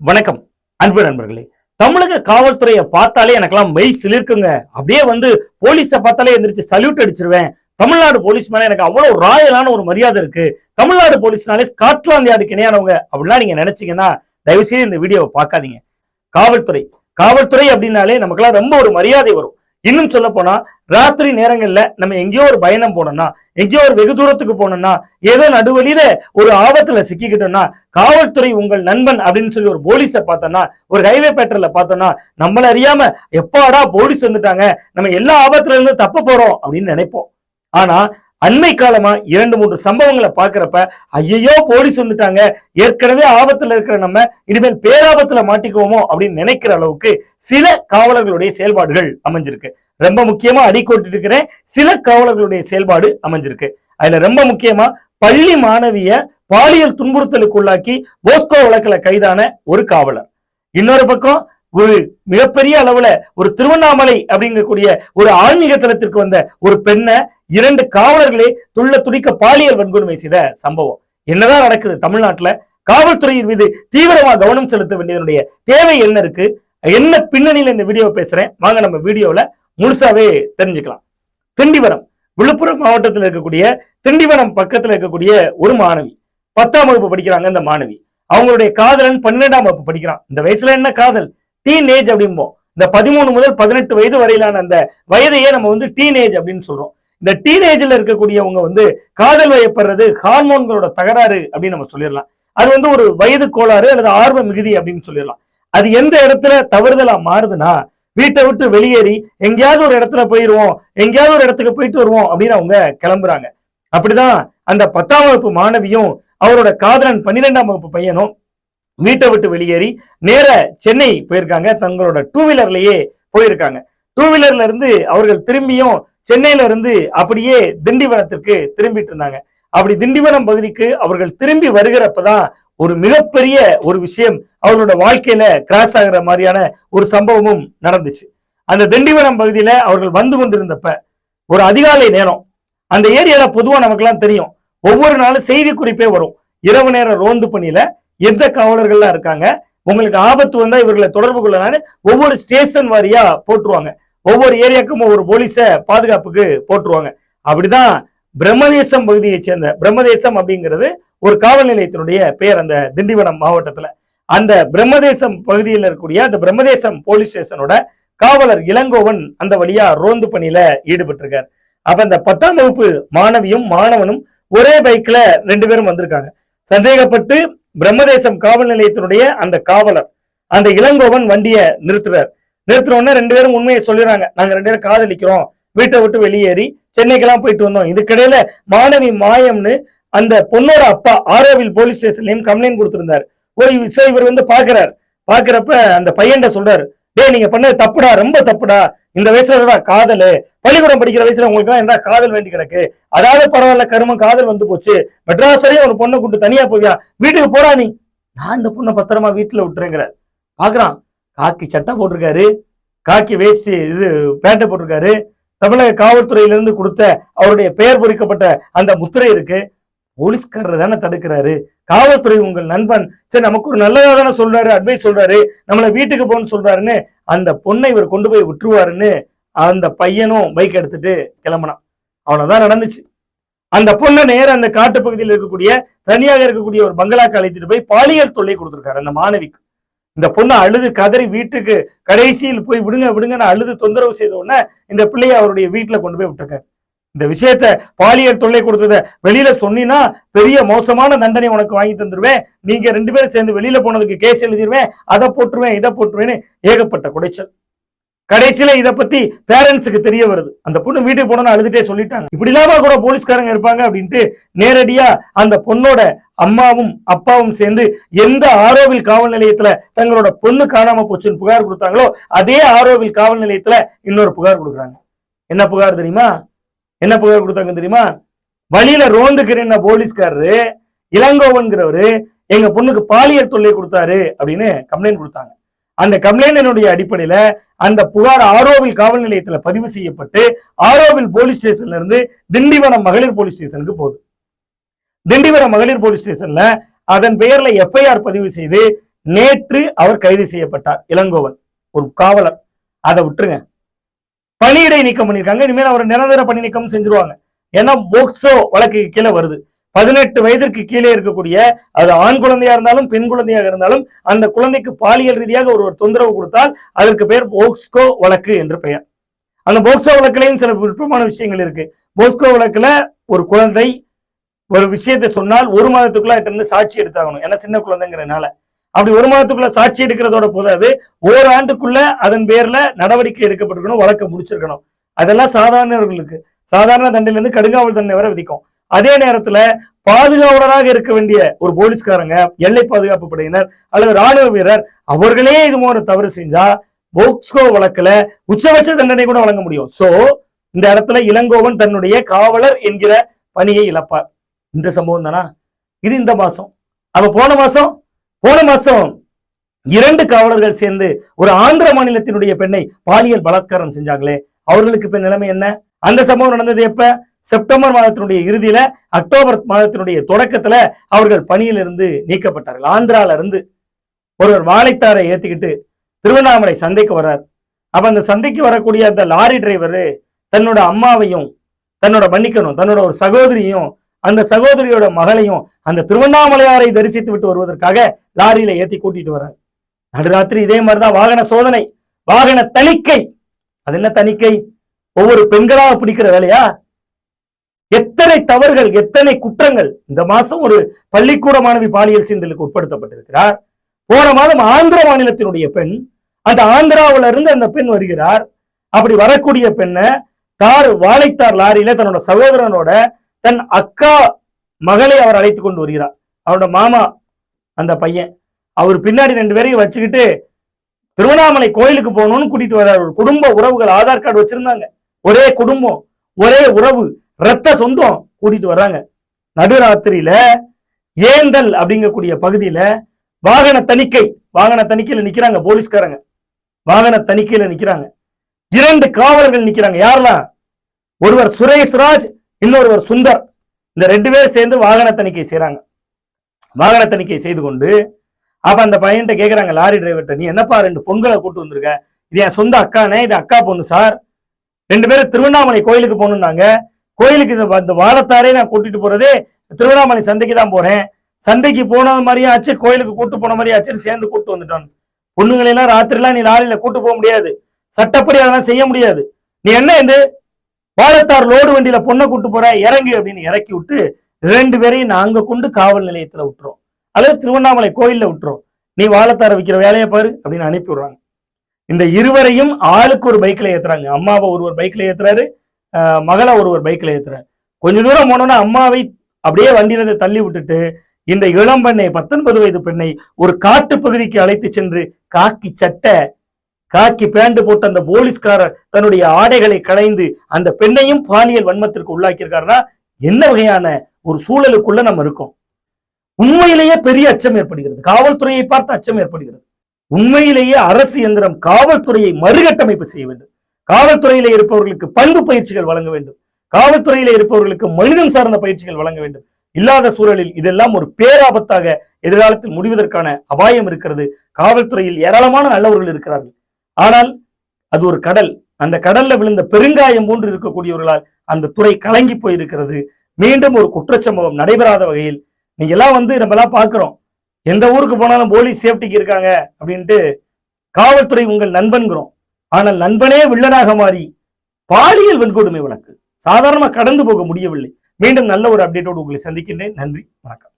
வணக்கம் அன்பு நண்பர்களே. தமிழக காவல்துறையை பார்த்தாலே எனக்கெல்லாம் மெய் சிலிருக்குங்க. அப்படியே வந்து போலீஸை பார்த்தாலே எந்திரிச்சு சல்யூட் அடிச்சிருவேன். தமிழ்நாடு போலீஸ் மேல எனக்கு அவ்வளவு ராயலான ஒரு மரியாதை இருக்கு. தமிழ்நாடு போலீஸ்னாலே ஸ்காட்லாந்து யார்டுக்கு இணையானவங்க அப்படிலாம் நீங்க நினைச்சீங்கன்னா தயவுசெய்து இந்த வீடியோவை பார்க்காதீங்க. காவல்துறை. காவல்துறை அப்படின்னாலே நமக்கெல்லாம் ரொம்ப ஒரு மரியாதை வரும். இன்னும் சொல்ல போனா ராத்திரி நேரங்கள்ல நம்ம எங்கேயோ ஒரு பயணம் போனோம்னா எங்கேயோ ஒரு வெகு தூரத்துக்கு போனோம்னா ஏதோ நடுவழியில ஒரு ஆபத்துல சிக்கிக்கிட்டோம்னா காவல்துறை உங்கள் நண்பன் அப்படின்னு சொல்லி ஒரு போலீஸை பார்த்தோம்னா ஒரு ஹைவே பேட்டர்ல பார்த்தோம்னா நம்மள அறியாம எப்பாடா போலீஸ் வந்துட்டாங்க நம்ம எல்லா ஆபத்துல இருந்து தப்ப போறோம் அப்படின்னு நினைப்போம். ஆனா அண்மை காலமா இரண்டு மூன்று சம்பவங்களை பாக்குறப்ப ஐயையோ போலீஸ் வந்துட்டாங்க. ஏற்கனவே ஆபத்துல இருக்கிற நம்ம இனிமேல் பேராபத்துல மாட்டிக்குவோமோ அப்படின்னு நினைக்கிற அளவுக்கு சில காவலர்களுடைய செயல்பாடுகள் அமைஞ்சிருக்கு. ரொம்ப முக்கியமா அடிக்கோட்டு இருக்கிறேன் சில காவலர்களுடைய செயல்பாடு அமைஞ்சிருக்கு. அதுல ரொம்ப முக்கியமா பள்ளி மாணவிய பாலியல் துன்புறுத்தலுக்குள்ளாக்கி போஸ்கோ வழக்குல கைதான ஒரு காவலர். இன்னொரு பக்கம் ஒரு மிகப்பெரிய அளவுல ஒரு திருவண்ணாமலை அப்படிங்கக்கூடிய ஒரு ஆன்மீக தலத்திற்கு வந்த ஒரு பெண்ணை இரண்டு காவலர்களே துள்ள துடிக்க பாலியல் வன்கொடுமை செய்த சம்பவம். என்னதான் நடக்குது தமிழ்நாட்டுல? காவல்துறையின் மீது தீவிரமா கவனம் செலுத்த வேண்டியதனுடைய தேவை என்ன இருக்கு? என்ன பின்னணியில இந்த வீடியோ பேசுறேன்? வாங்க நம்ம வீடியோல முழுசாவே தெரிஞ்சுக்கலாம். திண்டிவனம். விழுப்புரம் மாவட்டத்தில் இருக்கக்கூடிய திண்டிவனம் பக்கத்துல இருக்கக்கூடிய ஒரு மாணவி. பத்தாம் வகுப்பு படிக்கிறாங்க இந்த மாணவி. அவங்களுடைய காதலன் பன்னிரெண்டாம் வகுப்பு படிக்கிறான். இந்த வயசுல என்ன காதல்? டீன் ஏஜ் அப்படிம்போம். இந்த பதிமூணு முதல் பதினெட்டு வயது வரையிலான அந்த வயதையே நம்ம வந்து டீன் ஏஜ் அப்படின்னு சொல்றோம். இந்த டீன் ஏஜ்ல இருக்கக்கூடியவங்க வந்து காதல் வயப்படுறது ஹார்மோன்களோட தகராறு அப்படின்னு நம்ம சொல்லிடலாம். அது வந்து ஒரு வயது கோளாறு அல்லது ஆர்வ மிகுதி அப்படின்னு சொல்லிடலாம். அது எந்த இடத்துல தவறுதலா மாறுதுன்னா வீட்டை விட்டு வெளியேறி எங்கேயாவது ஒரு இடத்துல போயிடுவோம் எங்கேயாவது ஒரு இடத்துக்கு போயிட்டு வருவோம் அப்படின்னு அவங்க கிளம்புறாங்க. அப்படிதான் அந்த பத்தாம் வகுப்பு மாணவியும் அவரோட காதலன் பன்னிரெண்டாம் வகுப்பு பையனும் வீட்டை விட்டு வெளியேறி நேர சென்னை போயிருக்காங்க. தங்களோட டூ வீலர்லயே போயிருக்காங்க. டூ வீலர்ல இருந்து அவர்கள் திரும்பியும் சென்னையில இருந்து அப்படியே திண்டிவனத்திற்கு திரும்பிட்டு இருந்தாங்க. அப்படி திண்டிவனம் பகுதிக்கு அவர்கள் திரும்பி வருகிறப்பதான் ஒரு மிகப்பெரிய ஒரு விஷயம் அவர்களோட வாழ்க்கையில கிராஸ் ஆகுற மாதிரியான ஒரு சம்பவமும் நடந்துச்சு. அந்த திண்டிவனம் பகுதியில அவர்கள் வந்து கொண்டிருந்தப்ப ஒரு அதிகாலை நேரம். அந்த ஏரியால பொதுவா நமக்கெல்லாம் தெரியும். ஒவ்வொரு நாளும் செய்தி குறிப்பே வரும். இரவு நேர ரோந்து பணியில எந்த காவலர்கள்லாம் இருக்காங்க? உங்களுக்கு ஆபத்து வந்தா இவர்களை தொடர்பு கொள்ளலான்னு ஒவ்வொரு ஸ்டேஷன் வாரியா போட்டுருவாங்க. ஒவ்வொரு ஏரியாக்கும் ஒவ்வொரு போலீஸ பாதுகாப்புக்கு போட்டுருவாங்க. அப்படிதான் பிரம்மதேசம் பகுதியைச் சேர்ந்த பிரம்மதேசம் அப்படிங்கிறது ஒரு காவல் நிலையத்தினுடைய பெயர் அந்த திண்டிவனம் மாவட்டத்துல. அந்த பிரம்மதேசம் பகுதியில் இருக்கக்கூடிய அந்த பிரம்மதேசம் போலீஸ் ஸ்டேஷனோட காவலர் இளங்கோவன் அந்த வழியா ரோந்து பணியில ஈடுபட்டிருக்கார். அப்ப அந்த பத்தாம் வகுப்பு மாணவியும் மாணவனும் ஒரே பைக்ல ரெண்டு பேரும் வந்திருக்காங்க. சந்தேகப்பட்டு பிரம்மதேசம் காவல் நிலையத்தினுடைய அந்த காவலர் அந்த இளங்கோவன் வண்டியை நிறுத்துறார். நிறுத்தினோடனே ரெண்டு பேரும் உண்மையை சொல்லிடுறாங்க. நாங்க ரெண்டு பேரும் காதலிக்கிறோம். வீட்டை விட்டு வெளியேறி சென்னைக்கெல்லாம் போயிட்டு வந்தோம். இதுக்கிடையில மாணவி மாயம்னு அந்த பொண்ணோட அப்பா ஆரோவில் போலீஸ் ஸ்டேஷன்லயும் கம்ப்ளைண்ட் கொடுத்திருந்தாரு. ஒரு இவர் வந்து பாக்குறாரு பாக்குறப்ப அந்த பையன்ட சொல்றாரு டேய் நீங்க பண்ணது தப்புடா ரொம்ப தப்புடா. இந்த வயசுலடா காதல்? பள்ளிக்கூடம் படிக்கிற வயசுல உங்களுக்கு என்ன காதல் வேண்டி கிடக்கு? அதாவது பரவாயில்ல கருமம் காதல் வந்து போச்சு. மெட்ராஸ் வரையும் ஒரு பொண்ணை கூட்டு தனியா போவியா? வீட்டுக்கு போடா நீ. நான் இந்த பொண்ணை பத்திரமா வீட்டுல விட்டுறேங்கிற. பாக்குறான். காக்கி சட்டை போட்டிருக்காரு. காக்கி வேஷ்டி இது பேண்டை போட்டிருக்காரு. தமிழக காவல்துறையிலிருந்து கொடுத்த அவருடைய பெயர் பொறிக்கப்பட்ட அந்த முத்திரை இருக்கு. போலீஸ்காரர் தானே தடுக்கிறாரு. காவல்துறை உங்கள் நண்பன். சரி நமக்கு ஒரு நல்லதாக தானே சொல்றாரு அட்வைஸ் சொல்றாரு நம்மளை வீட்டுக்கு போகணும்னு சொல்றாருன்னு அந்த பொண்ணை இவர் கொண்டு போய் விட்டுருவாருன்னு அந்த பையனும் பைக் எடுத்துட்டு கிளம்பினான். அவ்வளவுதான் நடந்துச்சு. அந்த பொண்ணை நேர அந்த காட்டு பகுதியில் இருக்கக்கூடிய தனியாக இருக்கக்கூடிய ஒரு பங்களாக்கு அழைத்துட்டு போய் பாலியல் தொல்லை கொடுத்துருக்காரு அந்த மாணவிக்கு. இந்த பொண்ணு அழுது கதறி வீட்டுக்கு கடைசியில் போய் விடுங்க விடுங்கன்னு அழுது தொந்தரவு செய்த உடனே இந்த பிள்ளையை அவருடைய வீட்டில் கொண்டு போய் விட்டுருக்காரு. இந்த விஷயத்த பாலியல் தொல்லை கொடுத்தத வெளியில சொன்னீங்கன்னா பெரிய மோசமான தண்டனை உனக்கு வாங்கி தந்துருவேன். நீங்க ரெண்டு பேரும் சேர்ந்து வெளியில போனதுக்கு கேஸ் எழுதிடுவேன் அதை போட்டுருவேன் இதை போட்டுருவேன்னு ஏகப்பட்ட குடைச்சல். கடைசியில இதை பத்தி பேரண்ட்ஸுக்கு தெரிய வருது. அந்த பொண்ணு வீட்டுக்கு போனோம்னு அழுதுட்டே சொல்லிட்டாங்க. இப்படி இல்லாம கூட போலீஸ்காரங்க இருப்பாங்க அப்படின்ட்டு நேரடியா அந்த பொண்ணோட அம்மாவும் அப்பாவும் சேர்ந்து எந்த ஆரோவில் காவல் நிலையத்துல தங்களோட பொண்ணு காணாம போச்சுன்னு புகார் கொடுத்தாங்களோ அதே ஆரோவில் காவல் நிலையத்துல இன்னொரு புகார் கொடுக்குறாங்க. என்ன புகார் தெரியுமா? என்ன புகார் கொடுத்தாங்க தெரியுமா? வழியில ரோந்துக்கிறேன் போலீஸ்காரரு இளங்கோவன்கிறவரு எங்க பொண்ணுக்கு பாலியல் தொல்லை கொடுத்தாரு அப்படின்னு கம்ப்ளைண்ட் கொடுத்தாங்க. அந்த கம்ப்ளைண்டினுடைய அடிப்படையில அந்த புகார் ஆரோவில் காவல் நிலையத்துல பதிவு செய்யப்பட்டு ஆரோவில் போலீஸ் ஸ்டேஷன்ல இருந்து திண்டிவனம் மகளிர் போலீஸ் ஸ்டேஷனுக்கு போகுது. திண்டிவனம் மகளிர் போலீஸ் ஸ்டேஷன்ல அதன் பெயர்ல எஃப்ஐஆர் பதிவு செய்து நேற்று அவர் கைது செய்யப்பட்டார் இளங்கோவன் ஒரு காவலர். அதை விட்டுருங்க. பணியிடை நீக்கம் பண்ணியிருக்காங்க இனிமேல் அவர் நிரந்தர பணி நீக்கம் செஞ்சிருவாங்க. ஏன்னா போக்சோ வழக்கு கீழே வருது. பதினெட்டு வயதிற்கு கீழே இருக்கக்கூடிய அது ஆண் குழந்தையா இருந்தாலும் பெண் குழந்தையாக இருந்தாலும் அந்த குழந்தைக்கு பாலியல் ரீதியாக ஒருவர் தொந்தரவு கொடுத்தால் அதற்கு பெயர் போக்ஸ்கோ வழக்கு என்று பெயர். அந்த போக்சோ வழக்குலையும் சில விருப்பமான விஷயங்கள் இருக்கு. போஸ்கோ வழக்குல ஒரு குழந்தை ஒரு விஷயத்தை சொன்னால் ஒரு மாதத்துக்குள்ள இருந்து சாட்சி எடுத்தாகணும். ஏன்னா சின்ன குழந்தைங்கிறதுனால. அப்படி ஒரு மாதத்துக்குள்ள சாட்சி எடுக்கிறதோட போதாது. ஓராண்டுக்குள்ள அதன் பேர்ல நடவடிக்கை எடுக்கப்பட்டிருக்கணும் வழக்கை முடிச்சிருக்கணும். அதெல்லாம் சாதாரணவர்களுக்கு சாதாரண தண்டனையில இருந்து கடுங்காவல் தண்டனை வரை விதிக்கும். அதே நேரத்துல பாதுகாவலராக இருக்க வேண்டிய ஒரு போலீஸ்காரங்க எல்லை பாதுகாப்பு படையினர் அல்லது ராணுவ வீரர் அவர்களே இது போன்ற தவறு செஞ்சா போக்ஸ்கோ வழக்குல உச்சபட்ச தண்டனை கூட வழங்க முடியும். சோ இந்த இடத்துல இளங்கோவன் தன்னுடைய காவலர் என்கிற பணியை இழப்பார். இந்த சம்பவம் தானா? இது இந்த மாசம். அவ போன மாசம் போன மாசம் இரண்டு காவலர்கள் சேர்ந்து ஒரு ஆந்திர மாநிலத்தினுடைய பெண்ணை பாலியல் பலாத்காரம் செஞ்சாங்களே. அவர்களுக்கு இப்ப நிலைமை என்ன? அந்த சம்பவம் நடந்தது எப்ப? செப்டம்பர் மாதத்தினுடைய இறுதியில அக்டோபர் மாதத்தினுடைய தொடக்கத்துல அவர்கள் பணியிலிருந்து நீக்கப்பட்டார்கள். ஆந்திரால இருந்து ஒருவர் வாழைத்தாரை ஏத்திக்கிட்டு திருவண்ணாமலை சந்தைக்கு வர்றார். அப்ப அந்த சந்தைக்கு வரக்கூடிய அந்த லாரி டிரைவரு தன்னோட அம்மாவையும் தன்னோட மன்னிக்கணும் தன்னோட ஒரு சகோதரியும் அந்த சகோதரியோட மகளையும் அந்த திருவண்ணாமலையாரை தரிசித்து விட்டு வருவதற்காக லாரியில ஏத்தி கூட்டிட்டு வர்றாரு. நடுராத்திரி இதே மாதிரிதான் வாகன சோதனை வாகன தணிக்கை. அது என்ன தணிக்கை? ஒவ்வொரு பெண்களாக பிடிக்கிற வேலையா? எத்தனை தவறுகள் எத்தனை குற்றங்கள். இந்த மாசம் ஒரு பள்ளிக்கூட மாணவி பாலியல் சீண்டலுக்கு உட்படுத்தப்பட்டிருக்கிறார். போன மாதம் ஆந்திர மாநிலத்தினுடைய பெண் அந்த ஆந்திராவில இருந்து அந்த பெண் வருகிறார். அப்படி வரக்கூடிய பெண்ணை தார் வாழைத்தார் லாரியில தன்னோட சகோதரனோட தன் அக்கா மகளை அவர் அழைத்து கொண்டு வருகிறார். அவரோட மாமா அந்த பையன். அவர் பின்னாடி ரெண்டு பேரையும் வச்சுக்கிட்டு திருவண்ணாமலை கோயிலுக்கு போகணும்னு கூட்டிட்டு வர்றார். ஒரு குடும்ப உறவுகள் ஆதார் கார்டு வச்சிருந்தாங்க. ஒரே குடும்பம் ஒரே உறவு ரத்த சொந்தம் கூட்டிட்டு வர்றாங்க. நடுராத்திரியில ஏந்தல் அப்படிங்கக்கூடிய பகுதியில வாகன தணிக்கை வாகன தணிக்கையில நிக்கிறாங்க போலீஸ்காரங்க. வாகன தணிக்கையில நிக்கிறாங்க. இரண்டு காவலர்கள் நிக்கிறாங்க. யாரெல்லாம்? ஒருவர் சுரேஷ்ராஜ் இன்னொருவர் சுந்தர். இந்த ரெண்டு பேரும் சேர்ந்து வாகன தணிக்கை செய்கிறாங்க வாகன தணிக்கை செய்து கொண்டு அப்ப அந்த பையன்கிட்ட கேட்குறாங்க லாரி டிரைவர்கிட்ட நீ என்னப்பா ரெண்டு பொங்கலை கூட்டு வந்திருக்க? இது என் சொந்த அக்கானே இது அக்கா பொண்ணு சார். ரெண்டு பேரும் திருவண்ணாமலை கோயிலுக்கு போகணுன்னாங்க கோயிலுக்கு இந்த இந்த வாரத்தாரே நான் கூட்டிட்டு போறதே திருவண்ணாமலை சந்தைக்கு தான் போறேன். சந்தைக்கு போன மாதிரியும் ஆச்சு கோயிலுக்கு கூட்டு போன மாதிரியும் ஆச்சு சேர்ந்து கூட்டு வந்துட்டான். பொண்ணுங்களெல்லாம் ராத்திரிலாம் நீ லாரியில கூட்டு போக முடியாது. சட்டப்படி அதெல்லாம் செய்ய முடியாது. நீ என்ன இது? வாழத்தார் லோடு வண்டியில பொண்ணை கூட்டு போற இறங்கு அப்படின்னு இறக்கி விட்டு ரெண்டு பேரையும் நாங்க கொண்டு காவல் நிலையத்துல விட்டுறோம். அல்லது திருவண்ணாமலை கோயில்ல விட்டுறோம். நீ வாழத்தார விற்கிற வேலையை பாரு அப்படின்னு அனுப்பி விடுறாங்க. இந்த இருவரையும் ஆளுக்கு ஒரு பைக்ல ஏத்துறாங்க. அம்மாவை ஒருவர் பைக்ல ஏத்துறாரு மகளை ஒருவர் பைக்ல ஏத்துறாரு. கொஞ்ச தூரம் போனோன்னா அம்மாவை அப்படியே வண்டியிலிருந்து தள்ளி விட்டுட்டு இந்த இளம்பெண்ணை பத்தொன்பது வயது பெண்ணை ஒரு காட்டு பகுதிக்கு அழைத்து சென்று காக்கி சட்டை காக்கி பேண்ட் போட்ட அந்த போலீஸ்காரர் தன்னுடைய ஆடைகளை களைந்து அந்த பெண்ணையும் பாலியல் வன்மத்திற்கு உள்ளாக்கியிருக்காருன்னா என்ன வகையான ஒரு சூழலுக்குள்ள நம்ம இருக்கோம்? உண்மையிலேயே பெரிய அச்சம் ஏற்படுகிறது. காவல்துறையை பார்த்து அச்சம் ஏற்படுகிறது. உண்மையிலேயே அரசு எந்திரம் காவல்துறையை மறுகட்டமைப்பு செய்ய வேண்டும். காவல்துறையில இருப்பவர்களுக்கு பண்பு பயிற்சிகள் வழங்க வேண்டும். காவல்துறையில இருப்பவர்களுக்கு மனிதம் சார்ந்த பயிற்சிகள் வழங்க வேண்டும். இல்லாத சூழலில் இதெல்லாம் ஒரு பேராபத்தாக எதிர்காலத்தில் முடிவதற்கான அபாயம் இருக்கிறது. காவல்துறையில் ஏராளமான நல்லவர்கள் இருக்கிறார்கள். ஆனால் அது ஒரு கடல். அந்த கடல்ல விழுந்த பெருங்காயம் போன்று இருக்கக்கூடியவர்களால் அந்த துறை கலங்கி போயிருக்கிறது. மீண்டும் ஒரு குற்றச்சம்பவம் நடைபெறாத வகையில் நீங்க எல்லாம் வந்து நம்ம எல்லாம் பாக்குறோம் எந்த ஊருக்கு போனாலும் போலீஸ் சேஃப்டிக்கு இருக்காங்க அப்படின்ட்டு காவல்துறை உங்கள் நண்பன்கிறோம். ஆனால் நண்பனே வில்லனாக மாறி பாலியல் வன்கொடுமை வழக்கு. சாதாரணமா கடந்து போக முடியவில்லை. மீண்டும் நல்ல ஒரு அப்டேட்டோடு உங்களை சந்திக்கின்றேன். நன்றி. வணக்கம்.